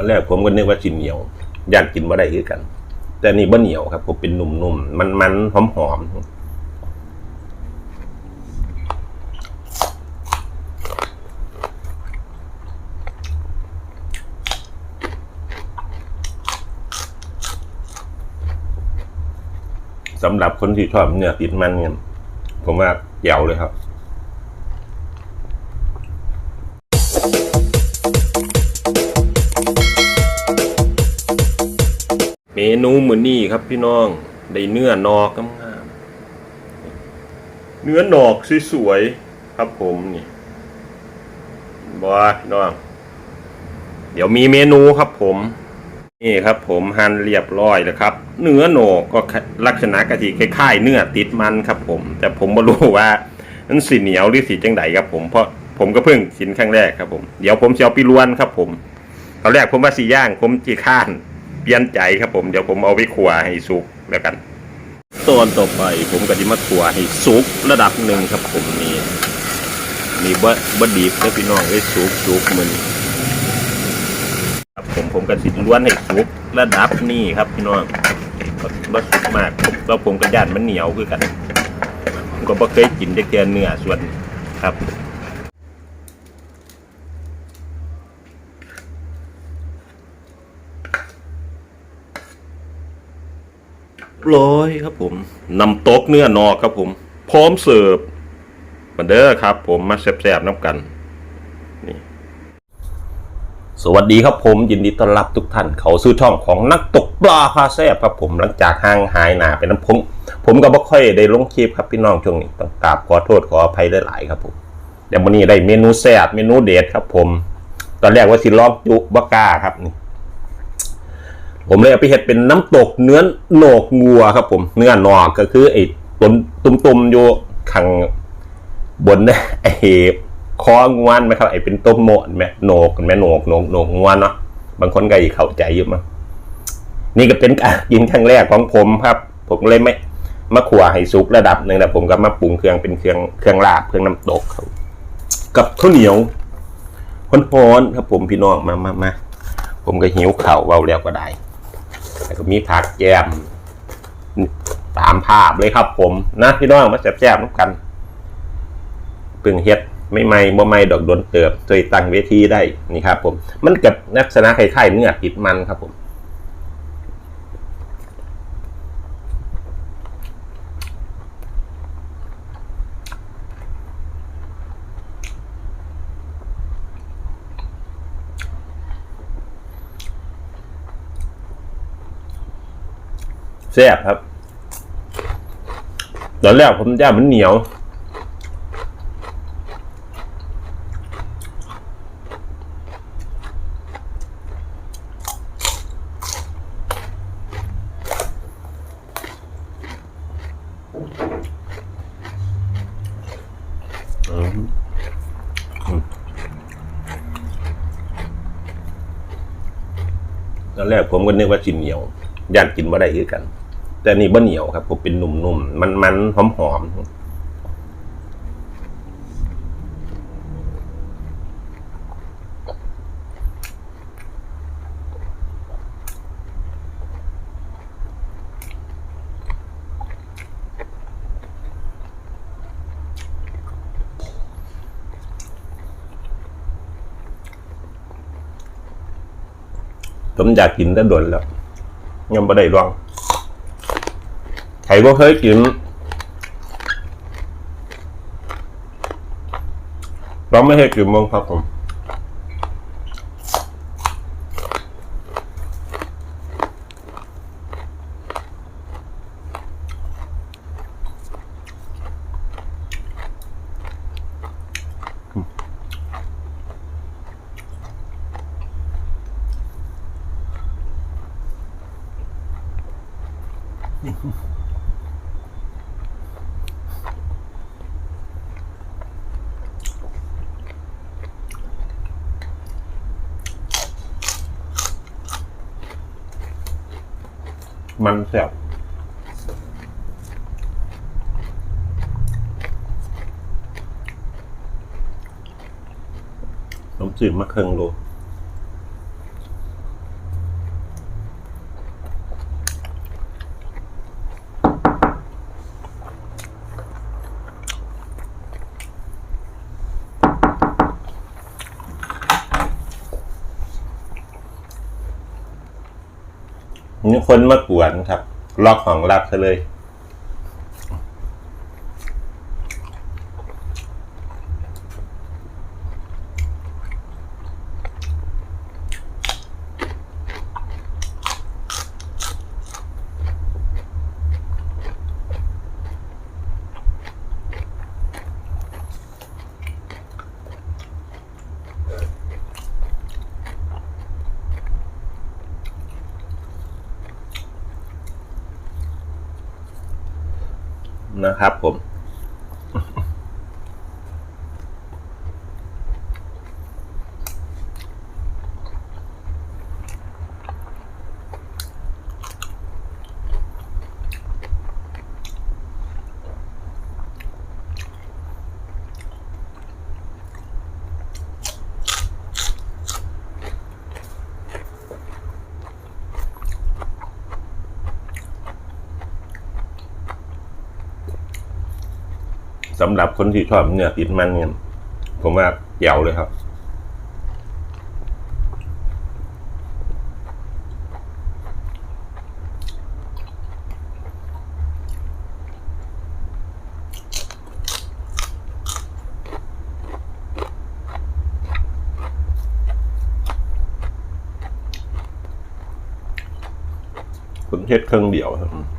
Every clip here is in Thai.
ตอนแรกผมก็นึกว่าสิเหนียวย่านกินว่าได้คือกัน แต่นี่บ่เหนียวครับผมเป็นหนุ่มๆมันๆหอมๆสำหรับคนที่ชอบเนื้อติดมันเนี่ยผมว่าเจ๋วเลยครับ นูมือนี่ครับพี่น้อง ได้เนื้อนอกงามเนื้อนอกสวยๆครับผมนี่บอพี่น้อง เดี๋ยวมีเมนูครับผม นี่ครับผมหั่นเรียบร้อยแล้วครับ เนื้อโหนกก็ลักษณะกะทิคล้ายๆเนื้อติดมันครับผม แต่ผมไม่รู้ว่ามันสีเหนียวหรือสีจังไดครับผมเพราะผมก็เพิ่งกินครั้งแรกครับผม เดี๋ยวผมจะเอาไปลวนครับผมตอนแรกผมว่าสีย่างผมจีข้าน ปลี่ยนใจครับผมเดี๋ยวผมเอาไปขัวให้สุกแล้วกันตอนต่อไปผมก็จะมาขัวให้สุกระดับหนึ่งครับผมนี่มีบะบะดีบแล้วพี่น้องไอ้สุกสุกมันครับผมผมก็สิล้วนให้สุกระดับนี้ครับพี่น้องบะสุกมากแล้วผมก็ย่านมันเหนียวคือกันผมก็บ่เคยกินได้แค่เนื้อส่วนครับ ร้อยครับผมนำตกเนื้อนอกครับผม พร้อมเสิร์ฟมาเด้อครับ ผมมาแซ่บๆน้ำกันนี่สวัสดีครับผมยินดีต้อนรับทุกท่านเขาสู่ช่องของนักตกปลาพาแซ่บครับผมหลังจากห่างหายหนาเป็นน้ำผม ผมก็บ่ค่อยได้ลงคลิปครับพี่น้องช่วงนี้ต้องกราบขอโทษขออภัยหลายๆครับผมเดี๋ยววันนี้ได้เมนูแซ่บเมนูเด็ดครับ ผม ตอนแรกว่าสิลองจุบก้าครับนี่ ผมเลยเอาไปเห็ดเป็นน้ำตกเนื้อโหนกงัวครับ ผมเนื้อหนอกก็คือไอ้ตุ่มตุ่มอยู่ข้างบนเนี่ยไอ้คองวนไหมครับไอ้เป็นต้มโหนไหมโหนกไหมโหนกโหนกโหนกงวนเนาะบางคนก็อีเข้าใจอยู่มั้งนี่ก็เป็นการกินครั้งแรกของผมครับ ผมเลยไม่มาขัวให้สุกระดับหนึ่งนะผมก็มาปรุงเครื่องเป็นเครื่องเครื่องลาบเครื่องน้ำตกครับกับข้าวเหนียวฮ้อนๆครับผมพี่น้องมามามาผมก็หิวเข่าเบาแล้วก็ได้ แล้วก็มีผักแกมตามภาพเลยครับผมนะพี่น้องมาแซ่บๆน้ำกันปึงเฮ็ดไม่ไม่บ่ไม่ดอกโดนเติบเคยตั้งเวทีได้นี่ครับผม มันกับลักษณะคล้ายๆเนื้อติดมันครับผม ซ่บครับ ตอนแรกผมย่ามันเหนียว ตอนแรกผมก็นึกว่าสินเหนียวย่านกินว่าได้คือกัน แต่นี่บ่เหนียวครับผมเป็นหนุ่มๆ มันๆ หอมๆผมอยากกินแต่โดนแล้วยังไม่ได้ลอง ใครบ่เคยกินเราไม่เคยกินมั้งครับผม มันแซ่บน้ำจืดมะเขืองโล มีคนมากวนครับ ล็อกของลับซะเลย นะครับผม สำหรับคนที่ชอบเนื้อติดมันเนี่ยผมว่าเจ๋วเลยครับคุณเทศเครื่องเดียวครับ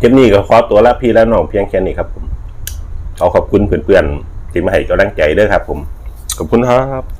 คลิปนี้ก็ขอตัวลาพี่และน้องเพียงแค่นี้ครับผมขอขอบคุณเพื่อนๆที่มาให้กำลังใจด้วยครับ ผมขอบคุณครับ